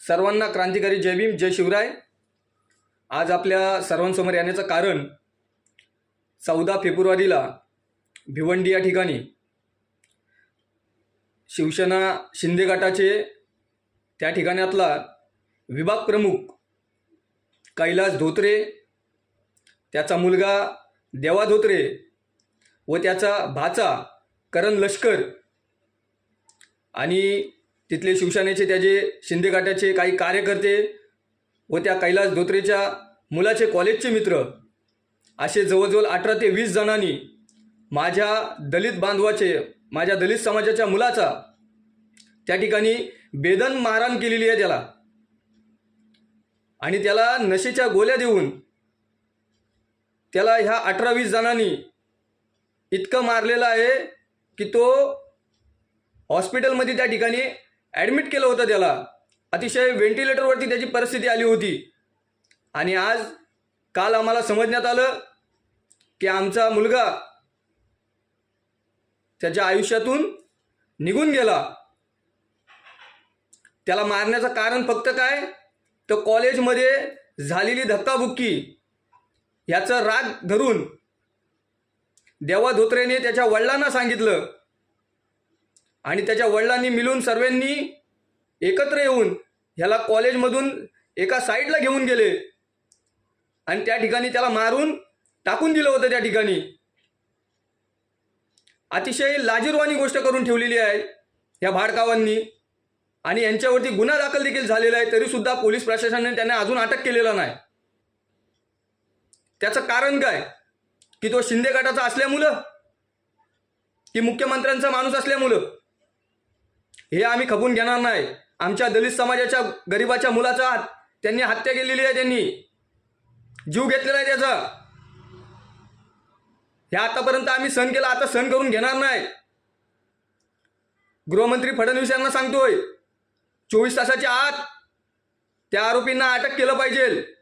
सर्वांना क्रांतिकारी जय भीम जय शिवराय. आज आपल्या सर्वांसमोर येण्याचं कारण चौदा फेब्रुवारीला भिवंडी या ठिकाणी शिवसेना शिंदे गटाचे त्या ठिकाणातला विभाग प्रमुख कैलास धोत्रे त्याचा मुलगा देवा धोत्रे व त्याचा भाचा करण लष्कर आणि तिथले शिवसेनेचे त्याचे शिंदे गटाचे काही कार्यकर्ते व त्या कैलास धोत्रेच्या मुलाचे कॉलेजचे मित्र असे जवळजवळ अठरा ते वीस जणांनी माझ्या दलित बांधवाचे माझ्या दलित समाजाच्या मुलाचा त्या ठिकाणी बेदन मारहाण केलेली आहे त्याला. आणि त्याला नशेच्या गोळ्या देऊन त्याला ह्या अठरा वीस जणांनी इतकं मारलेलं आहे की तो हॉस्पिटलमध्ये त्या ठिकाणी ॲडमिट केलं होतं त्याला. अतिशय व्हेंटिलेटरवरती त्याची परिस्थिती आली होती. आणि आज काल आम्हाला समजण्यात आलं की आमचा मुलगा त्याच्या आयुष्यातून निघून गेला. त्याला मारण्याचं कारण फक्त काय? तर कॉलेजमध्ये झालेली धक्काबुक्की याचं राग धरून देवा धोत्रेने त्याच्या वडिलांना सांगितलं. आणि त्याच्या वडिलांनी मिळून सर्वांनी एकत्र येऊन ह्याला कॉलेजमधून एका साईडला घेऊन गेले. आणि त्या ठिकाणी त्याला मारून टाकून दिलं होतं त्या ठिकाणी. अतिशय लाजीरवाणी गोष्ट करून ठेवलेली आहे या भाडकावांनी. आणि यांच्यावरती गुन्हा दाखल देखील झालेला आहे तरीसुद्धा पोलीस प्रशासनाने त्यांना अजून अटक केलेला नाही. त्याचं कारण काय? की तो शिंदे गटाचा असल्यामुळं? की मुख्यमंत्र्यांचा माणूस असल्यामुळं? हे आम्ही खपून घेणार नाही. आमच्या दलित समाजाच्या गरिबाच्या मुलाचा त्यांनी हत्या केलेली आहे त्यांनी. जीव घेतलेला आहे त्याचा. हे आतापर्यंत आम्ही सहन केला आता सहन करून घेणार नाही. गृहमंत्री फडणवीस यांना सांगतोय चोवीस तासाच्या आत त्या आरोपींना अटक केलं पाहिजे.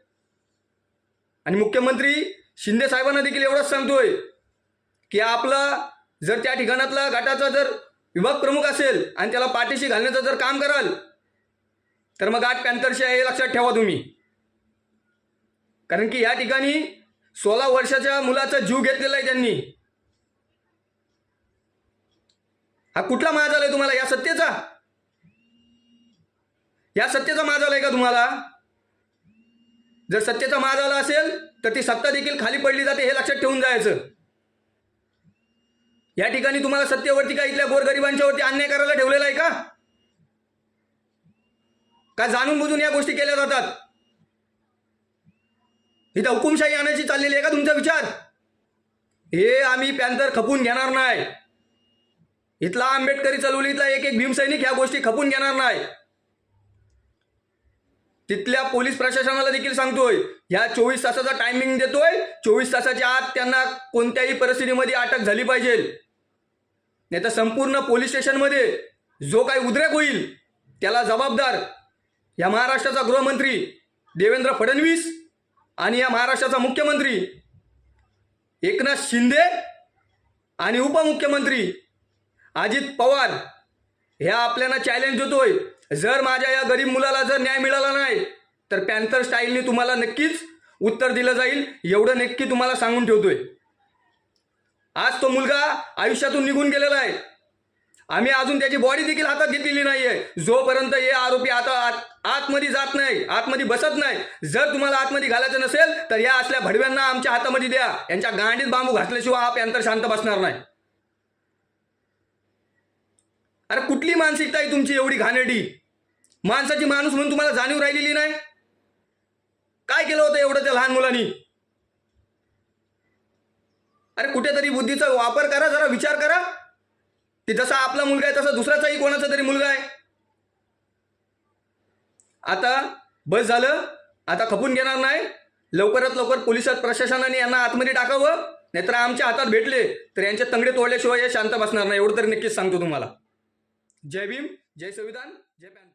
आणि मुख्यमंत्री शिंदे साहेबांना देखील एवढंच सांगतोय की आपला जर त्या ठिकाणातला गटाचा जर विभाग प्रमुख असेल आणि त्याला पाठीशी घालण्याचं जर काम कराल तर मग आठ पॅन्थरशी आहे हे लक्षात ठेवा तुम्ही. कारण की या ठिकाणी सोळा वर्षाच्या मुलाचा जीव घेतलेला आहे त्यांनी. हा कुठला माज आलाय तुम्हाला? या सत्तेचा? या सत्तेचा माज आलाय का तुम्हाला? जर सत्तेचा माज आला असेल तर ती सत्ता देखील खाली पडली जाते हे लक्षात ठेवून जायचं. या ठिकाणी तुम्हाला सत्तेवरती का इथल्या गोरगरिबांच्यावरती अन्याय करायला ठेवलेला आहे का? का जाणून बुजून या गोष्टी केल्या जातात? इथं हुकुमशाही आणायची चाललेली आहे का तुमचा विचार? हे आम्ही पॅन्थर खपून घेणार नाही. इथला आंबेडकरी चळवळीतला एक एक भीमसैनिक ह्या गोष्टी खपून घेणार नाही. तिथल्या पोलीस प्रशासनाला देखील सांगतोय ह्या चोवीस तासाचा टायमिंग देतोय. चोवीस तासाच्या आत त्यांना कोणत्याही परिस्थितीमध्ये अटक झाली पाहिजे. नाही तर संपूर्ण पोलीस स्टेशनमध्ये जो काही उद्रेक होईल त्याला जबाबदार या महाराष्ट्राचा गृहमंत्री देवेंद्र फडणवीस आणि या महाराष्ट्राचा मुख्यमंत्री एकनाथ शिंदे आणि उपमुख्यमंत्री अजित पवार ह्या आपल्याला चॅलेंज देतोय. जर माझ्या या गरीब मुलाला जर न्याय मिळाला नाही तर पॅन्थर स्टाईलने तुम्हाला नक्कीच उत्तर दिलं जाईल. एवढं नक्की तुम्हाला सांगून ठेवतोय. आज तो मुलगा आयुष्यातून निघून गेलेला आहे. आम्ही अजून त्याची बॉडी देखील हातात घेतलेली नाहीये. जोपर्यंत हे आरोपी आता आत आतमध्ये जात नाही आतमध्ये बसत नाही जर तुम्हाला आतमध्ये घालायचं नसेल तर या असल्या भडव्यांना आमच्या हातामध्ये द्या. यांच्या गांडीत बांबू घातल्याशिवाय आप यांतर शांत बसणार नाही. अरे कुठली मानसिकता आहे तुमची एवढी घाणेरडी? माणसाची माणूस म्हणून तुम्हाला जाणीव राहिलेली नाही? काय केलं होतं एवढं त्या लहान मुलांनी? अरे कुठेतरी बुद्धीचा वापर करा जरा विचार करा. की जसा आपला मुलगा आहे तसा दुसऱ्याचाही कोणाचा तरी मुलगा आहे. आता बस झालं. आता खपून घेणार नाही. लवकरात लवकर पोलिसात प्रशासनाने यांना आतमध्ये टाकावं. नाहीतर आमच्या हातात भेटले तर यांचे तंगडे तोडल्याशिवाय हे शांत बसणार नाही. एवढं तरी नक्कीच सांगतो तुम्हाला. जय भीम जय संविधान जय पॅन